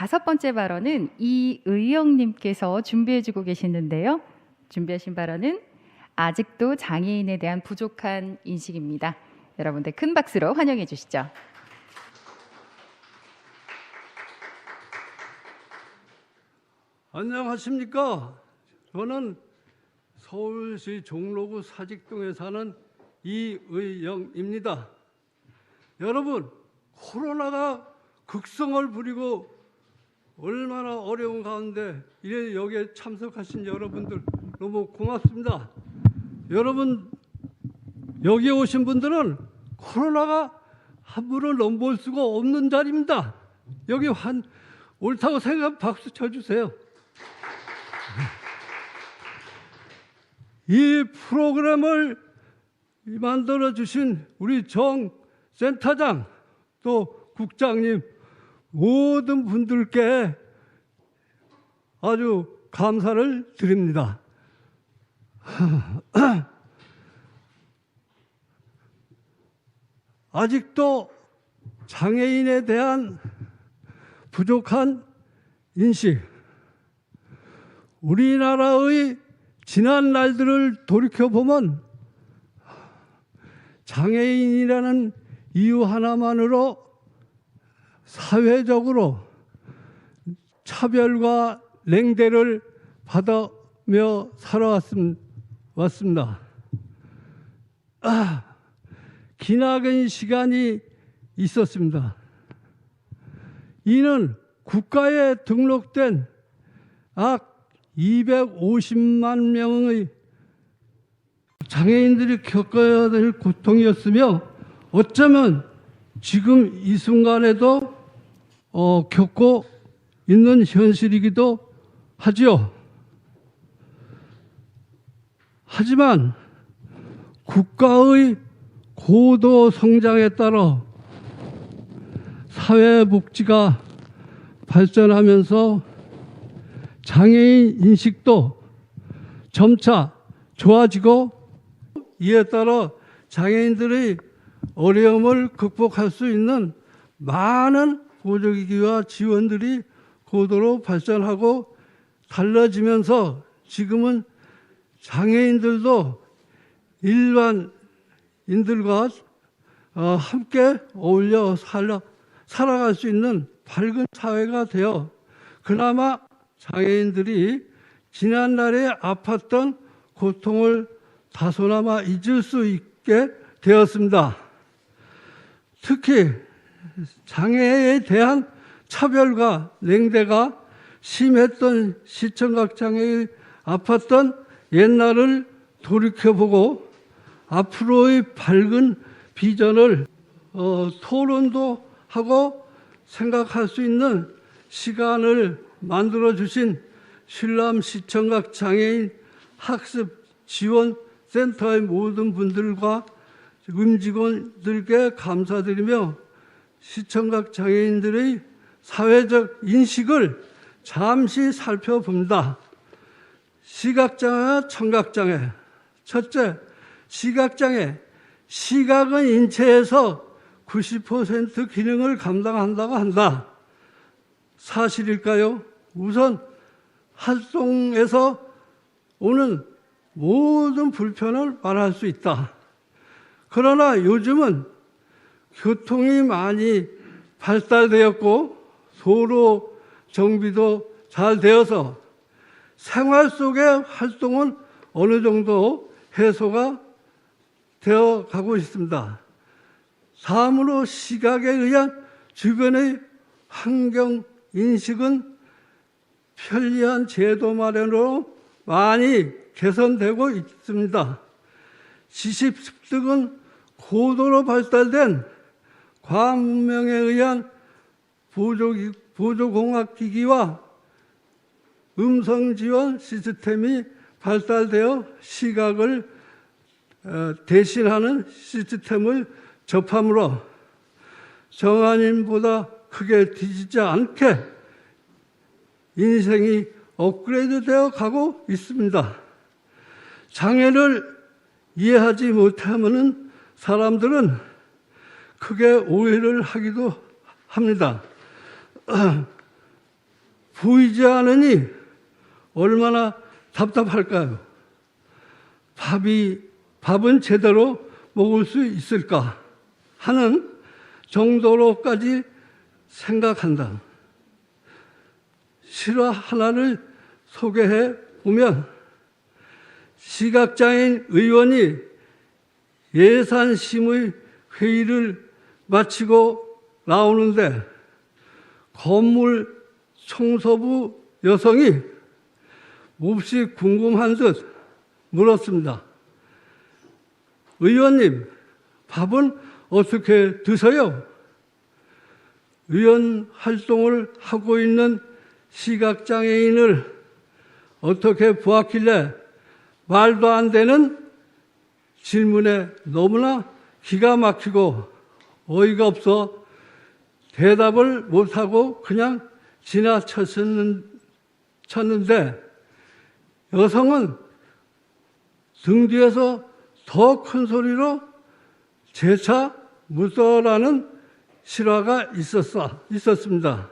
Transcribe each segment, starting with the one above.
다섯 번째 발언은 이의영님께서 준비해주고 계시는데요. 준비하신 발언은 아직도 장애인에 대한 부족한 인식입니다. 여러분들 큰 박수로 환영해 주시죠. 안녕하십니까? 저는 서울시 종로구 사직동에 사는 이의영입니다. 여러분, 코로나가 극성을 부리고 얼마나 어려운 가운데 이래 여기에 참석하신 여러분들 너무 고맙습니다. 여러분, 여기 오신 분들은 코로나가 함부로 넘볼 수가 없는 자리입니다. 여기 한 옳다고 생각 박수 쳐주세요. 이 프로그램을 만들어 주신 우리 정 센터장 또 국장님 모든 분들께 아주 감사를 드립니다. 아직도 장애인에 대한 부족한 인식, 우리나라의 지난 날들을 돌이켜 보면 장애인이라는 이유 하나만으로 사회적으로 차별과 냉대를 받아며 살아왔습니다. 아, 기나긴 시간이 있었습니다. 이는 국가에 등록된 약 250만 명의 장애인들이 겪어야 될 고통이었으며 어쩌면 지금 이 순간에도 어, 겪고 있는 현실이기도 하지요. 하지만 국가의 고도 성장에 따라 사회복지가 발전하면서 장애인 인식도 점차 좋아지고 이에 따라 장애인들의 어려움을 극복할 수 있는 많은 보조기기와 지원들이 고도로 발전하고 달라지면서 지금은 장애인들도 일반인들과 어, 함께 어울려 살아, 살아갈 수 있는 밝은 사회가 되어 그나마 장애인들이 지난날에 아팠던 고통을 다소나마 잊을 수 있게 되었습니다. 특히 장애에 대한 차별과 냉대가 심했던 시청각 장애의 아팠던 옛날을 돌이켜보고 앞으로의 밝은 비전을 어, 토론도 하고 생각할 수 있는 시간을 만들어 주신 신람 시청각 장애인 학습 지원 센터의 모든 분들과 임직원들께 감사드리며 시청각 장애인들의 사회적 인식을 잠시 살펴봅니다. 시각장애와 청각장애. 첫째, 시각장애. 시각은 인체에서 90% 기능을 감당한다고 한다. 사실일까요? 우선 활동에서 오는 모든 불편을 말할 수 있다. 그러나 요즘은 교통이 많이 발달되었고 도로 정비도 잘 되어서 생활 속의 활동은 어느 정도 해소가 되어 가고 있습니다. 다음으로 시각에 의한 주변의 환경 인식은 편리한 제도 마련으로 많이 개선되고 있습니다. 지식 습득은 고도로 발달된 과학 문명에 의한 보조, 보조공학기기와 음성 지원 시스템이 발달되어 시각을 어, 대신하는 시스템을 접함으로 정한인보다 크게 뒤지지 않게 인생이 업그레이드 되어 가고 있습니다. 장애를 이해하지 못하는 사람들은 크게 오해를 하기도 합니다. 보이지 않으니 얼마나 답답할까요? 밥이, 밥은 제대로 먹을 수 있을까 하는 정도로까지 생각한다. 실화 하나를 소개해 보면 시각장애인 의원이 예산심의 회의를 마치고 나오는데 건물 청소부 여성이 몹시 궁금한 듯 물었습니다. 의원님, 밥은 어떻게 드세요? 의원 활동을 하고 있는 시각장애인을 어떻게 보았길래 말도 안 되는 질문에 너무나 기가 막히고 어이가 없어 대답을 못하고 그냥 지나쳤는데 여성은 등 뒤에서 더 큰 소리로 재차 묻어라는 실화가 있었어, 있었습니다.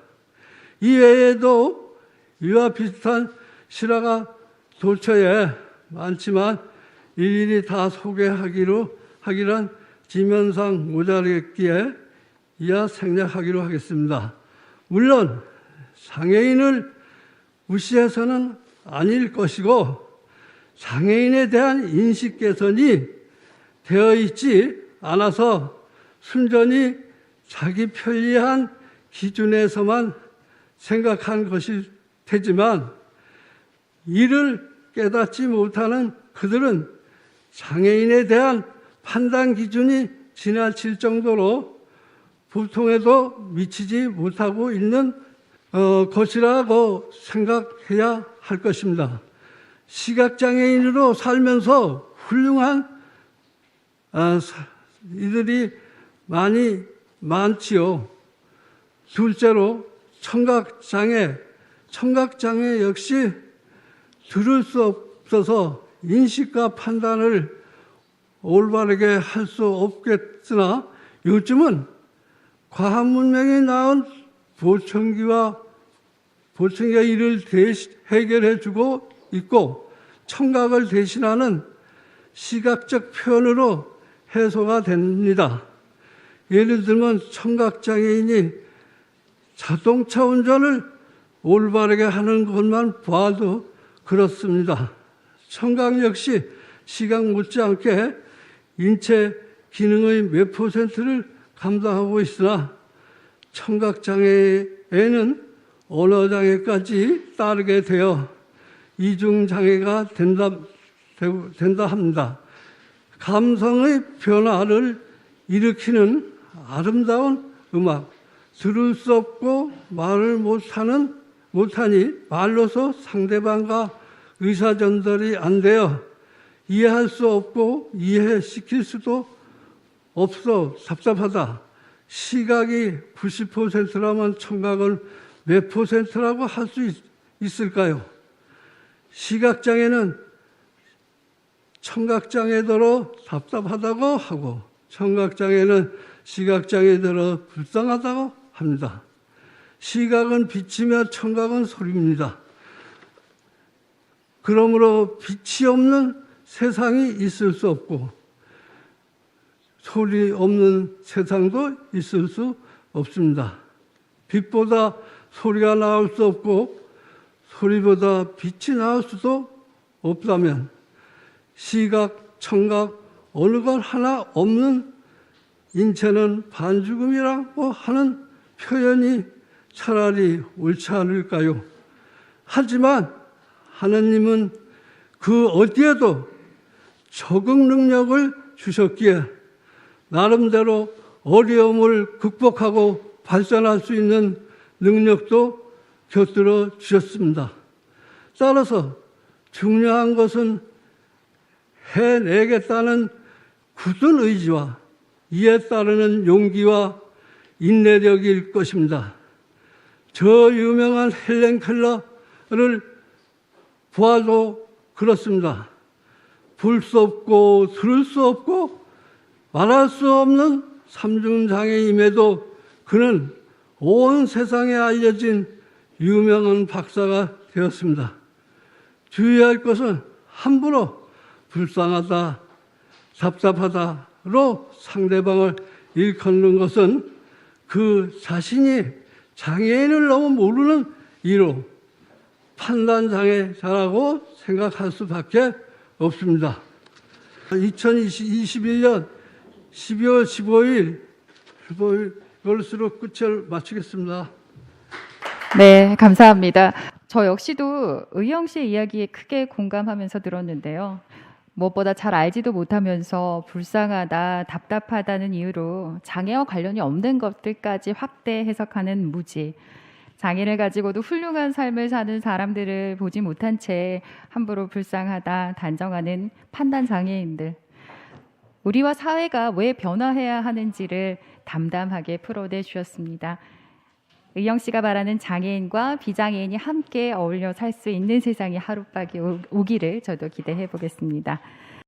이 외에도 이와 비슷한 실화가 도처에 많지만 일일이 다 소개하기로 하기란 지면상 모자랐기에 이하 생략하기로 하겠습니다. 물론 장애인을 무시해서는 아닐 것이고 장애인에 대한 인식 개선이 되어 있지 않아서 순전히 자기 편리한 기준에서만 생각한 것일 테지만 이를 깨닫지 못하는 그들은 장애인에 대한 판단 기준이 지나칠 정도로 보통에도 미치지 못하고 있는 어, 것이라고 생각해야 할 것입니다. 시각장애인으로 살면서 훌륭한 아, 사- 이들이 많이 많지요. 둘째로 청각장애, 청각장애 역시 들을 수 없어서 인식과 판단을 올바르게 할 수 없겠으나 요즘은 과학 문명이 낳은 보청기와 보청기가 이를 대시- 해결해주고 있고 청각을 대신하는 시각적 표현으로 해소가 됩니다. 예를 들면 청각장애인이 자동차 운전을 올바르게 하는 것만 봐도 그렇습니다. 청각 역시 시각 못지않게 인체 기능의 몇 퍼센트를 감당하고 있으나 청각장애에는 언어장애까지 따르게 되어 이중장애가 된다, 된다 합니다. 감성의 변화를 일으키는 아름다운 음악, 들을 수 없고 말을 못하는, 못하니 말로서 상대방과 의사전달이 안 되어 이해할 수 없고 이해시킬 수도 없어 답답하다. 시각이 90%라면 청각은 몇 퍼센트라고 할 수 있을까요? 시각장애는 청각장애더러 답답하다고 하고 청각장애는 시각장애더러 불쌍하다고 합니다. 시각은 빛이며 청각은 소리입니다. 그러므로 빛이 없는 세상이 있을 수 없고 소리 없는 세상도 있을 수 없습니다. 빛보다 소리가 나올 수 없고 소리보다 빛이 나올 수도 없다면 시각, 청각 어느 것 하나 없는 인체는 반죽음이라고 하는 표현이 차라리 옳지 않을까요? 하지만 하느님은 그 어디에도 적응 능력을 주셨기에 나름대로 어려움을 극복하고 발전할 수 있는 능력도 곁들여 주셨습니다. 따라서 중요한 것은 해내겠다는 굳은 의지와 이에 따르는 용기와 인내력일 것입니다. 저 유명한 헬렌 켈러를 보아도 그렇습니다. 볼 수 없고 들을 수 없고 말할 수 없는 삼중장애임에도 그는 온 세상에 알려진 유명한 박사가 되었습니다. 주의할 것은 함부로 불쌍하다, 답답하다로 상대방을 일컫는 것은 그 자신이 장애인을 너무 모르는 이로 판단장애자라고 생각할 수밖에 없습니다. 2021년 12월 15일, 15일 이걸로 끝을 마치겠습니다. 네, 감사합니다. 저 역시도 의영 씨의 이야기에 크게 공감하면서 들었는데요. 무엇보다 잘 알지도 못하면서 불쌍하다, 답답하다는 이유로 장애와 관련이 없는 것들까지 확대 해석하는 무지. 장애를 가지고도 훌륭한 삶을 사는 사람들을 보지 못한 채 함부로 불쌍하다, 단정하는 판단 장애인들. 우리와 사회가 왜 변화해야 하는지를 담담하게 풀어내 주셨습니다. 의영 씨가 말하는 장애인과 비장애인이 함께 어울려 살 수 있는 세상이 하루빨리 오- 오기를 저도 기대해 보겠습니다.